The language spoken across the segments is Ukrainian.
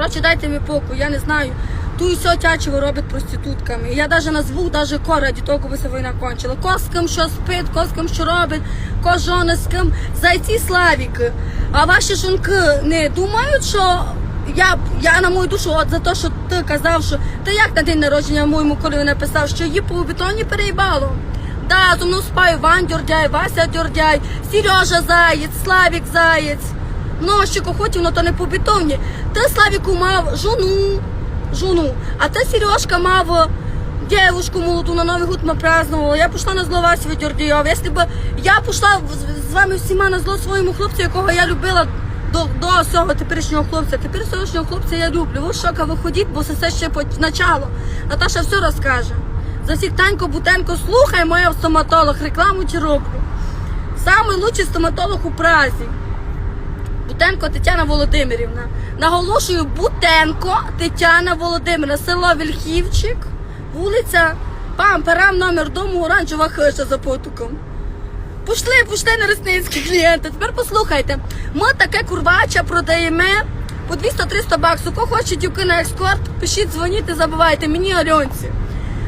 Коротше, дайте мені покой, я не знаю. Ту і все тячево робить проститутками. Я навіть назву даже ко того, ця війна кончила. Ко з ким що спить, ко з ким що робить, ко жони з ким. Зайці славіки. А ваші жінки не думають, що я, я на мою душу, от за те, що ти казав, що ти як на день народження моєму коли написав, що її по бетоні переїбало. Да, зо мною спає Вань Дьордяй, Вася Дьордяй, Сережа Заєць, Славік Заєць. Ну, що хотів, но то не по бетоні. Ти Славіку мав жону, жону, а ти Сережка мав дівушку молоду на Новий год ми празднували. Я пішла на зло Васі Дьордяйов. Якщо б я пішла з вами всіма на зло своєму хлопцю, якого я любила до, до цього теперішнього хлопця. Тепер сьогоднішнього хлопця я люблю. Ви шока виходіть, бо це все ще почало. Наташа все розкаже. За всіх Танько Бутенко слухай, моя стоматолог, рекламу чи роблю. Самий лучший стоматолог у Празі. Бутенко Тетяна Володимирівна. Наголошую, Бутенко Тетяна Володимирівна, село Вільхівчик, вулиця Памперам, номер дому, оранжева хижа за потуком. Пішли, пішли на ресницькі клієнти. Тепер послухайте. Ми таке курвача продаємо по 200-300 баксів. Кого хоче дівки на екскорт, пишіть, дзвоніть, не забувайте, мені Альонці.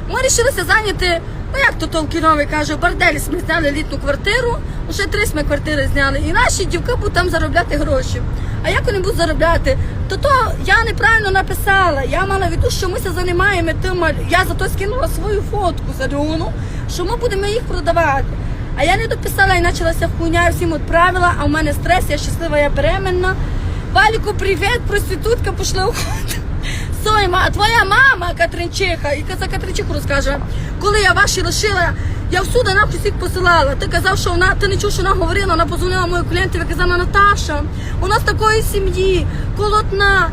Ми вирішилися зайняти, ну як то то в кінові каже, в борделі ми зняли літню квартиру, вже три ми квартири зняли, і наші дівки будуть там заробляти гроші. А як вони будуть заробляти? То то я неправильно написала. Я мала в виду, що ми займаємо тим. Я зато скинула свою фотку з Альону, що ми будемо їх продавати. А я не дописала і почалася хуйня, всім відправила, а в мене стрес, я щаслива, я беременна. Валіку, привіт, проститутка пішла у хату. Сойма, твоя мама Катринчиха, і за Катринчиху розкаже, коли я ваші лишила, я всюди нахуй всіх посилала. Ти казав, що вона, ти не чув, що вона говорила, вона позвонила моїй клієнтів і казала, Наташа, у нас такої сім'ї, колотна,